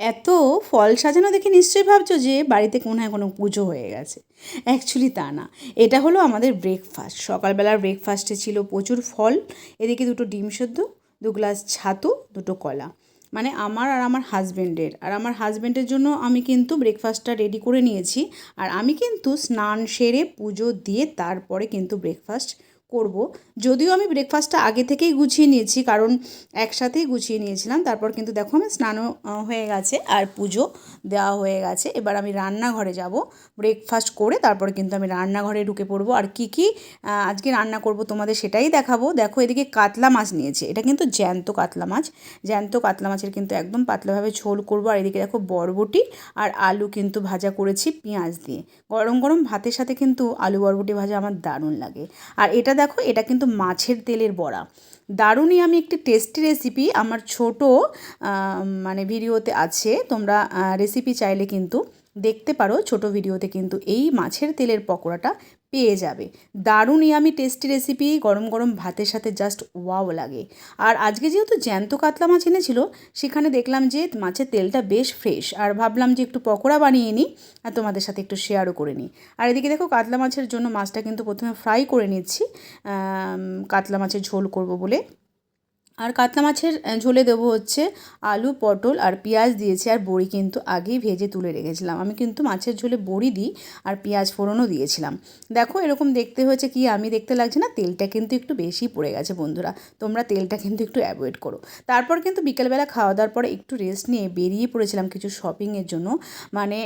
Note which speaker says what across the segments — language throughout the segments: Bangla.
Speaker 1: এত ফল সাজানো দেখে নিশ্চয়ই ভাবছ যে বাড়িতে কোনো হয় কোনো পুজো হয়ে গেছে। অ্যাকচুয়ালি তা না। এটা হলো আমাদের ব্রেকফাস্ট সকালবেলার ব্রেকফাস্টে ছিল প্রচুর ফল। এদিকে দুটো ডিম সেদ্ধ, দু গ্লাস ছাতু, দুটো কলা। মানে আমার আর আমার হাজব্যান্ডের আর আমার হাজব্যান্ডের জন্য আমি কিন্তু ব্রেকফাস্টটা রেডি করে নিয়েছি। আর আমি কিন্তু স্নান সেরে পুজো দিয়ে তারপরে কিন্তু ব্রেকফাস্ট করব। যদিও আমি ব্রেকফাস্টটা আগে থেকেই গুছিয়ে নিয়েছি, কারণ একসাথেই গুছিয়ে নিয়েছিলাম। তারপর কিন্তু দেখো আমি স্নানও হয়ে গেছে আর পুজো দেওয়া হয়ে গেছে। এবার আমি রান্নাঘরে যাব ব্রেকফাস্ট করে তারপর কিন্তু আমি রান্নাঘরে ঢুকে পড়ব। আর কী কী আজকে রান্না করব তোমাদের সেটাই দেখাবো। দেখো এদিকে কাতলা মাছ নিয়েছে, এটা কিন্তু জ্যান্ত কাতলা মাছ। জ্যান্ত কাতলা মাছের কিন্তু একদম পাতলাভাবে ঝোল করব। আর এদিকে দেখো বরবটি আর আলু কিন্তু ভাজা করেছি পেঁয়াজ দিয়ে। গরম গরম ভাতের সাথে কিন্তু আলু বরবটি ভাজা আমার দারুণ লাগে। আর এটা দেখো, এটা কিন্তু মাছের তেলের বড়া। দারুণই আমি একটি টেস্টি রেসিপি আমার ছোট মানে ভিডিওতে আছে, তোমরা রেসিপি চাইলে কিন্তু দেখতে পারো ছোট ভিডিওতে কিন্তু এই মাছের তেলের পকোড়াটা পেয়ে যাবে। দারুণই আমি টেস্টি রেসিপি গরম গরম ভাতের সাথে জাস্ট ওয়াও লাগে। আর আজকে যেহেতু জ্যান্ত কাতলা মাছ এনেছিল, সেখানে দেখলাম যে মাছের তেলটা বেশ ফ্রেশ আর ভাবলাম যে একটু পকোড়া বানিয়ে নিই আর তোমাদের সাথে একটু শেয়ারও করে নিই। আর এদিকে দেখো কাতলা মাছের জন্য মাছটা কিন্তু প্রথমে ফ্রাই করে নিচ্ছি। কাতলা মাছের ঝোল করব বলে। আর কাতলা মাছের ঝোলে দেবো হচ্ছে আলু, পটল আর পেঁয়াজ দিয়েছি আর বড়ি কিন্তু আগেই ভেজে তুলে রেখেছিলাম। আমি কিন্তু মাছের ঝোলে বড়ি দিই আর পেঁয়াজ ফোড়নও দিয়েছিলাম। দেখো এরকম দেখতে হয়েছে কি, আমি দেখতে লাগছে না, তেলটা কিন্তু একটু বেশি পড়ে গেছে বন্ধুরা। তোমরা তেলটা কিন্তু একটু অ্যাভয়েড করো। তারপর কিন্তু বিকেলবেলা খাওয়া দাওয়ার পরে একটু রেস্ট নিয়ে বেরিয়ে পড়েছিলাম কিছু শপিংয়ের জন্য। মানে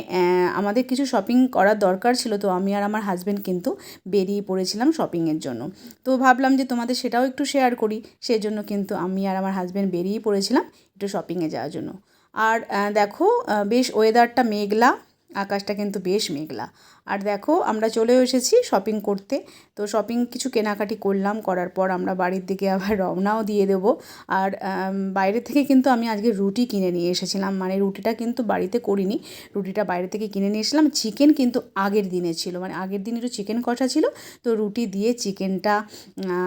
Speaker 1: আমাদের কিছু শপিং করার দরকার ছিল তো আমি আর আমার হাজব্যান্ড কিন্তু বেরিয়ে পড়েছিলাম শপিংয়ের জন্য। তো ভাবলাম যে তোমাদের সেটাও একটু শেয়ার করি, সেজন্য কিন্তু আমি আর আমার হাজব্যান্ড বেরিয়ে পড়েছিলাম একটু শপিংয়ে যাওয়ার জন্য। আর দেখো বেশ ওয়েদারটা মেঘলা। আকাশটা কিন্তু বেশ মেঘলা। আর দেখো, আমরা চলে এসেছি শপিং করতে। তো শপিং কিছু কেনাকাটি করলাম, করার পর আমরা বাড়ির দিকে আবার রওনাও দিয়ে দেবো। আর বাইরে থেকে কিন্তু আমি আজকে রুটি কিনে নিয়ে এসেছিলাম। মানে রুটিটা কিন্তু বাড়িতে করিনি। রুটিটা বাইরে থেকে কিনে নিয়ে এসেছিলাম। চিকেন কিন্তু আগের দিনে ছিল। মানে আগের দিন একটু চিকেন কষা ছিল। তো রুটি দিয়ে চিকেনটা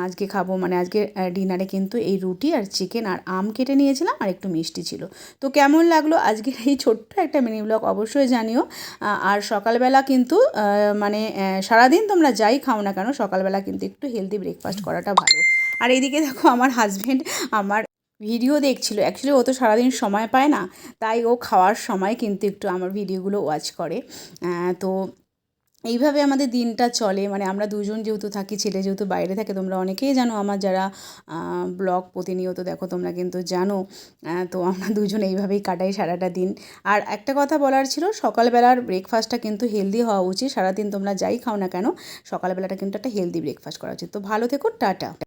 Speaker 1: আজকে খাব। মানে আজকে ডিনারে কিন্তু এই রুটি আর চিকেন আর আম কেটে নিয়েছিলাম। আর একটু মিষ্টি ছিল। তো কেমন লাগল আজকের এই ছোট্ট একটা মিনি ব্লগ অবশ্যই জানিও। আর সকালবেলা কিন্তু মানে সারাদিন তোমরা যাই খাও না কেন, সকালবেলা কিন্তু একটু হেলদি ব্রেকফাস্ট করাটা ভালো। আর এদিকে দেখো আমার হাজব্যান্ড আমার ভিডিও দেখছিল। অ্যাকচুয়ালি ও তো সারাদিন সময় পায় না, তাই ও খাওয়ার সময় কিন্তু একটু আমার ভিডিওগুলো ওয়াচ করে। তো এইভাবে আমাদের দিনটা চলে। মানে আমরা দুজন যেহেতু থাকি, ছেলে যেহেতু বাইরে থাকে, তোমরা অনেকেই জানো আমার যারা ব্লগ প্রতিনিয়ত দেখো, তোমরা কিন্তু জানো তো আমরা দুজন এইভাবেই কাটাই সারাটা দিন। আর একটা কথা বলার ছিল, সকালবেলার ব্রেকফাস্টটা কিন্তু হেলদি হওয়া উচিত। সারাদিন তোমরা যাই খাও না কেন, সকালবেলাটা কিন্তু একটা হেলদি ব্রেকফাস্ট করা উচিত। তো ভালো থেকো, টাটা।